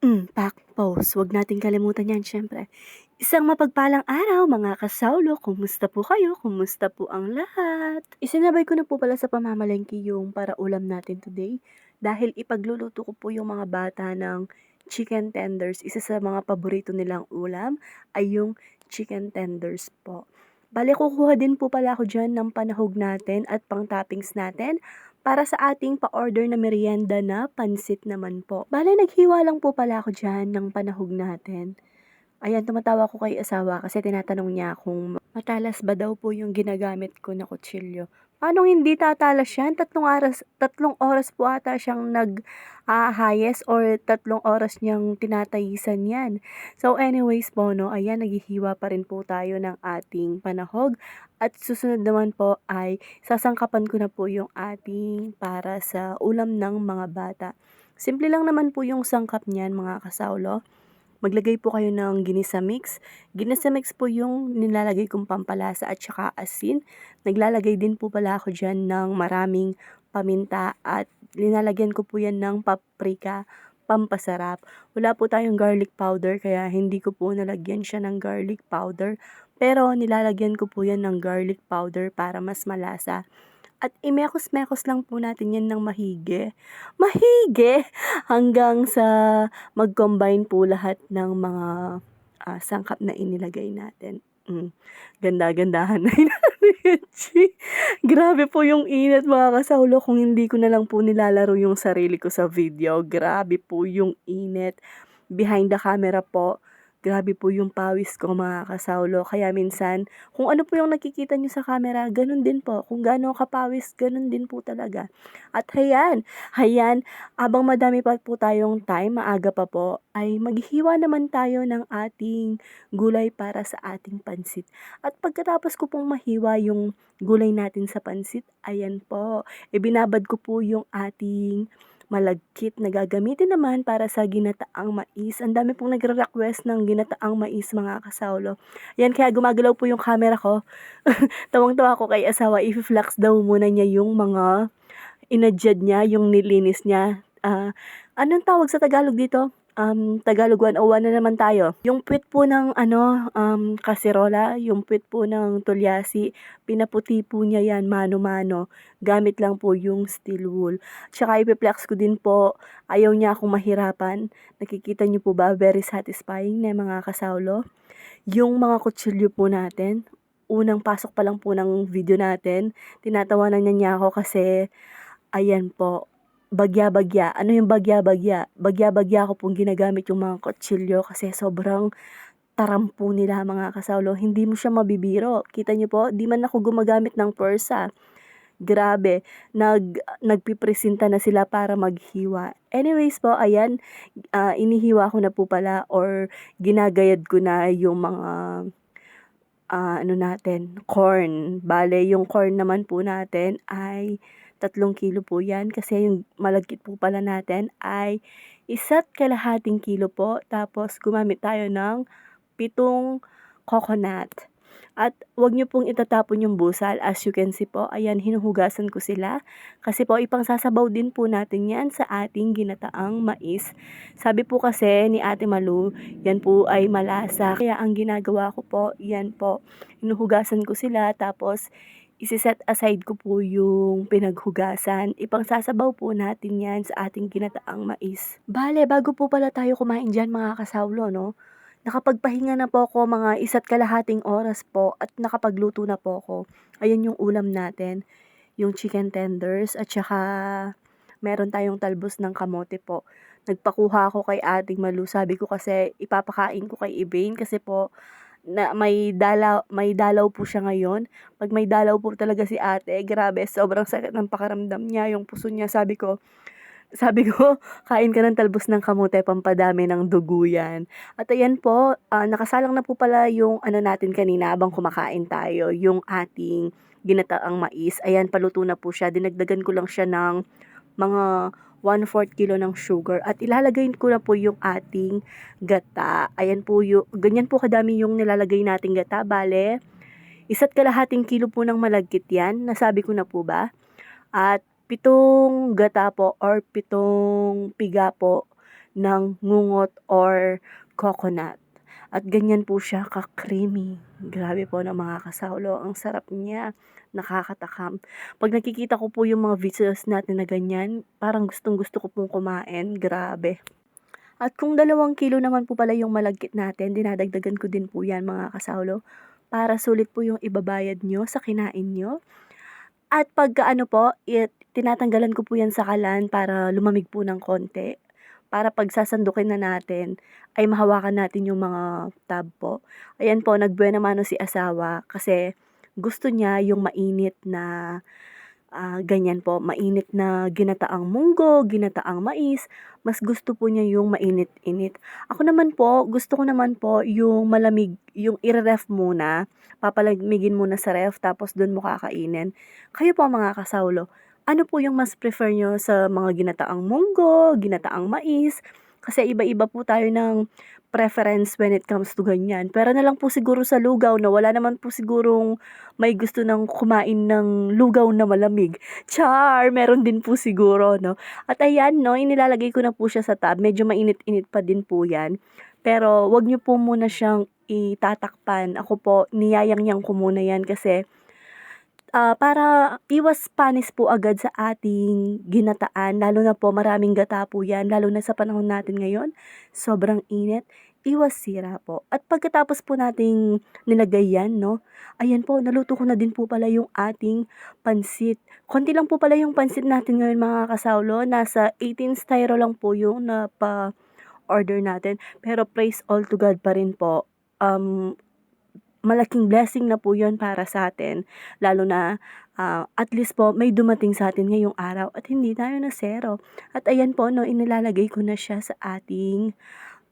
Hmm, pack pose. Huwag nating kalimutan 'yan siyempre. Isang mapagpalang araw mga kasawlo, kumusta po kayo? Kumusta po ang lahat? Isinabay ko na po pala sa pamamalengke yung para ulam natin today dahil ipagluluto ko po yung mga bata ng chicken tenders. Isa sa mga paborito nilang ulam ay yung chicken tenders po. Bale, kukuha din po pala ako diyan ng panahog natin at pang-toppings natin para sa ating pa-order na merienda na pansit naman po. Bale, naghiwa lang po pala ako diyan ng panahog natin. Ayan, tumatawa ko kay asawa kasi tinatanong niya kung matalas ba daw po yung ginagamit ko na kutsilyo. Paanong hindi tatalas yan? Tatlong oras, tatlong oras po ata siyang nag-ahayes or tatlong oras niyang tinatayisan yan. So anyways po, no, ayan, naghihiwa pa rin po tayo ng ating panahog. At susunod naman po ay sasangkapan ko na po yung ating para sa ulam ng mga bata. Simple lang naman po yung sangkap niyan mga kasawlo. Maglagay po kayo ng ginisa mix. Ginisa mix po yung nilalagay kong pampalasa at saka asin. Naglalagay din po pala ako dyan ng maraming paminta at linalagyan ko po yan ng paprika pampasarap. Wala po tayong garlic powder kaya hindi ko po nalagyan siya ng garlic powder. Pero nilalagyan ko po yan ng garlic powder para mas malasa. At imekos-mekos lang po natin yan ng mahigi. Mahigi! Hanggang sa mag-combine po lahat ng mga ah, sangkap na inilagay natin. Mm. Ganda-gandahan na yun. Grabe po yung init mga kasaulo kung hindi ko na lang po nilalaro yung sarili ko sa video. Grabe po yung init. Behind the camera po, grabe po yung pawis ko mga kasaulo. Kaya minsan, kung ano po yung nakikita nyo sa camera, ganun din po. Kung gaano kapawis, ganun din po talaga. At hayan, hayan, abang madami pa po tayong time, maaga pa po, ay maghihiwa naman tayo ng ating gulay para sa ating pansit. At pagkatapos ko pong mahiwa yung gulay natin sa pansit, ayan po, ibinabad ko po yung ating malagkit na gagamitin naman para sa ginataang mais. Ang dami pong nagre-request ng ginataang mais mga kasawlo. Yan kaya gumagalaw po yung camera ko. Tawang-tawa ko kay asawa, i-flex daw muna niya yung mga inadyad niya, yung nilinis niya. Ah, anong tawag sa Tagalog dito? Um, Tagalog 101 na naman tayo. Yung puwit po ng ano, um, kaserola, yung puwit po ng tulyasi, pinaputi po niya yan mano-mano. Gamit lang po yung steel wool. Tsaka ipe-flex ko din po, ayaw niya akong mahirapan. Nakikita niyo po ba, very satisfying na mga kasawlo. Yung mga kutsilyo po natin, unang pasok pa lang po ng video natin, tinatawanan niya niya ako kasi, ayan po, bagya-bagya. Ano yung bagya-bagya? Bagya-bagya ko pong ginagamit yung mga kutsilyo kasi sobrang taram po nila mga kasawlo. Hindi mo siya mabibiro. Kita niyo po, di man ako gumagamit ng pursa. Grabe, nag nagpipresenta na sila para maghiwa. Anyways po, ayan, ah, inihiwa ko na po pala or ginagayad ko na yung mga ah, ano natin, corn. Bale, yung corn naman po natin ay tatlong kilo po yan kasi yung malagkit po pala natin ay isa't kalahating kilo po. Tapos gumamit tayo ng pitong coconut. At wag niyo pong itatapon yung busal. As you can see po, ayan, hinuhugasan ko sila. Kasi po, ipangsasabaw din po natin yan sa ating ginataang mais. Sabi po kasi ni Ate Malu, yan po ay malasa. Kaya ang ginagawa ko po, yan po, hinuhugasan ko sila. Tapos, isi-set aside ko po yung pinaghugasan. Ipangsasabaw po natin yan sa ating ginataang mais. Bale, bago po pala tayo kumain dyan mga kasawlo, no? Nakapagpahinga na po ako mga isa't kalahating oras po at nakapagluto na po ako. Ayan yung ulam natin, yung chicken tenders at saka meron tayong talbos ng kamote po. Nagpakuha ako kay Ating Malu. Sabi ko kasi ipapakain ko kay Ibain kasi po na may dalaw may dalaw po siya ngayon. Pag may dalaw po talaga si ate, grabe, sobrang sakit ng pakiramdam niya, yung puso niya. Sabi ko, sabi ko, kain ka ng talbos ng kamote, pampadami ng dugo yan. At ayan po, ah, nakasalang na po pala yung ano natin kanina habang kumakain tayo, yung ating ginataang mais. Ayan, paluto na po siya. Dinagdagan ko lang siya ng mga 1/4 kilo ng sugar at ilalagay ko na po yung ating gata. Ayan po yung, ganyan po kadami yung nilalagay nating gata. Bale, isa't kalahating kilo po ng malagkit yan. Nasabi ko na po ba? At pitong gata po or pitong piga po ng ngungot or coconut. At ganyan po siya ka-creamy. Grabe po no mga kasawlo, ang sarap niya, nakakatakam. 'Pag nakikita ko po yung mga videos natin na ganyan, parang gustong-gusto ko pong kumain, grabe. At kung dalawang kilo naman po pala yung malagkit natin, dinadagdagan ko din po yan mga kasawlo, para sulit po yung ibabayad nyo sa kinain nyo. At pagka ano po, it, tinatanggalan ko po yan sa kalan para lumamig po ng konti. Para pag sasandukin na natin, ay mahawakan natin yung mga tab po. Ayan po, nagbuena mano si asawa kasi gusto niya yung mainit na ah, ganyan po, mainit na ginataang munggo, ginataang mais. Mas gusto po niya yung mainit-init. Ako naman po, gusto ko naman po yung malamig, yung ire-ref muna. Papalamigin muna sa ref, tapos dun mo kakainin. Kayo po mga kasawlo, ano po yung mas prefer nyo sa mga ginataang munggo, ginataang mais? Kasi iba-iba po tayo ng preference when it comes to ganyan. Pero na lang po siguro sa lugaw na wala naman po sigurong may gusto ng kumain ng lugaw na malamig. Char! Meron din po siguro, no? At ayan, no, inilalagay ko na po siya sa tab. Medyo mainit-init pa din po yan. Pero wag niyo po muna siyang itatakpan. Ako po, niyayang-yang ko muna yan kasi ah, para iwas panis po agad sa ating ginataan, lalo na po maraming gata po yan, lalo na sa panahon natin ngayon, sobrang init, iwas sira po. At pagkatapos po nating nilagay yan, no, ayan po, naluto ko na din po pala yung ating pansit. Konti lang po pala yung pansit natin ngayon mga kasawlo, nasa 18 styro lang po yung napa-order natin. Pero praise all to God pa rin po. Um, malaking blessing na po yun para sa atin. Lalo na ah, at least po may dumating sa atin ngayong araw at hindi tayo na zero. At ayan po, no, inilalagay ko na siya sa ating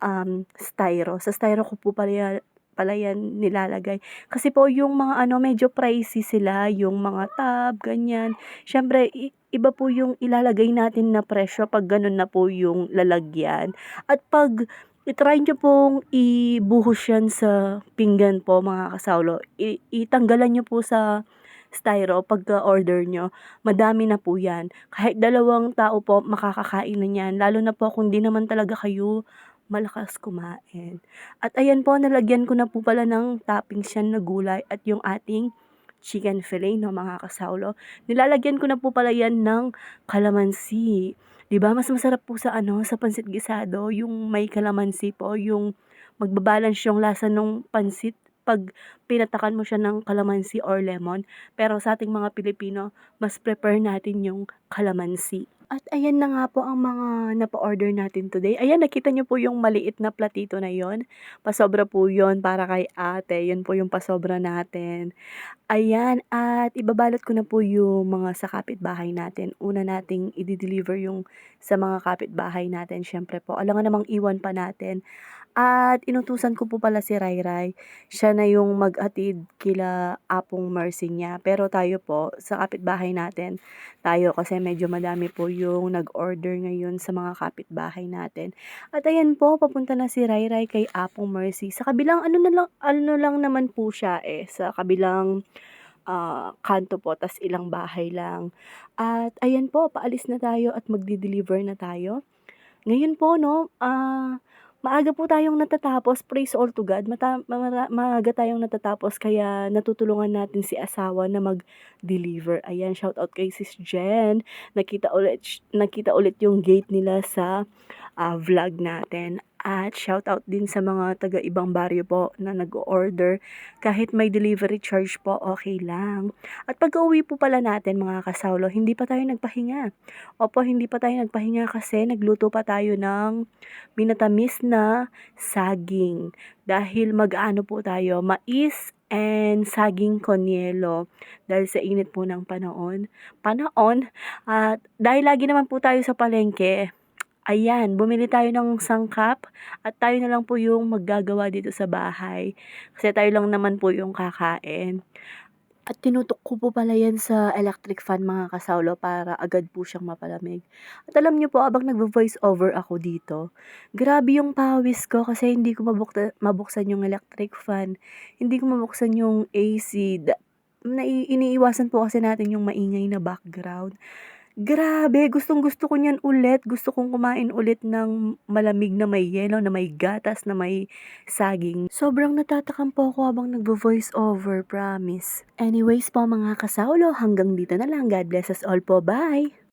um, styro. Sa styro ko po pala pala yan nilalagay. Kasi po yung mga ano, medyo pricey sila, yung mga tab, ganyan. Siyempre, iba po yung ilalagay natin na presyo pag ganun na po yung lalagyan. At pag i-try nyo pong ibuhos yan sa pinggan po mga kasawlo. I- itanggalan nyo po sa styro pagka-order nyo. Madami na po yan. Kahit dalawang tao po makakakain na yan. Lalo na po kung di naman talaga kayo malakas kumain. At ayan po, nalagyan ko na po pala ng toppings yan na gulay at yung ating chicken fillet, no, mga kasawlo. Nilalagyan ko na po pala yan ng kalamansi. 'Di ba mas masarap po sa ano, sa pansit gisado, yung may kalamansi po, yung magba-balance yung lasa nung pansit 'pag pinatakan mo siya ng kalamansi or lemon. Pero sa ating mga Pilipino, mas prefer natin yung kalamansi. At ayan na nga po ang mga napa-order natin today. Ayan, nakita niyo po yung maliit na platito na yon. Pasobra po yon para kay ate. Yun po yung pasobra natin. Ayan, at ibabalot ko na po yung mga sa kapitbahay natin. Una nating i-deliver yung sa mga kapitbahay natin. Siyempre po, alangan namang iwan pa natin. At inutusan ko po pala si Rayray. Siya na yung mag-atid kila Apong Mercy niya. Pero tayo po, sa kapitbahay natin, tayo kasi medyo madami po yung nag-order ngayon sa mga kapitbahay natin. At ayan po, papunta na si Rayray kay Apong Mercy. Sa kabilang, ano na lang, ano lang naman po siya eh, sa kabilang ah, kanto po, tas ilang bahay lang. At ayan po, paalis na tayo at magde-deliver na tayo. Ngayon po 'no, ah, maaga po tayong natatapos, praise all to God, mata mara maaga tayong natatapos kaya natutulungan natin si asawa na mag-deliver. Ayan, shoutout kay Sis Jen, nakita ulit nakita ulit yung gate nila sa, ah, vlog natin. At shoutout din sa mga taga-ibang baryo po na nag-o-order, kahit may delivery charge po, okey lang. At pagka-uwi po pala natin mga kasawlo, hindi pa tayo nagpahinga. Opo, hindi pa tayo nagpahinga kasi nagluto pa tayo ng minatamis na saging. Dahil mag-aano po tayo, mais and saging con yelo. Dahil sa init po ng panahon panahon at dahil lagi naman po tayo sa palengke, ayan, bumili tayo ng sangkap at tayo na lang po yung maggagawa dito sa bahay. Kasi tayo lang naman po yung kakain. At tinutok ko po pala yan sa electric fan mga kasawlo para agad po siyang mapalamig. At alam niyo po habang nagvo-voice over ako dito, grabe yung pawis ko kasi hindi ko mabukta, mabuksan yung electric fan. Hindi ko mabuksan yung AC. Da, nai, iniiwasan po kasi natin yung maingay na background. Grabe, gustong-gusto ko niyan ulit. Gusto kong kumain ulit ng malamig na may yelo, na may gatas, na may saging. Sobrang natatakam po ako habang nagvo-voice over, promise. Anyways po mga kasaulo, hanggang dito na lang. God bless us all po. Bye!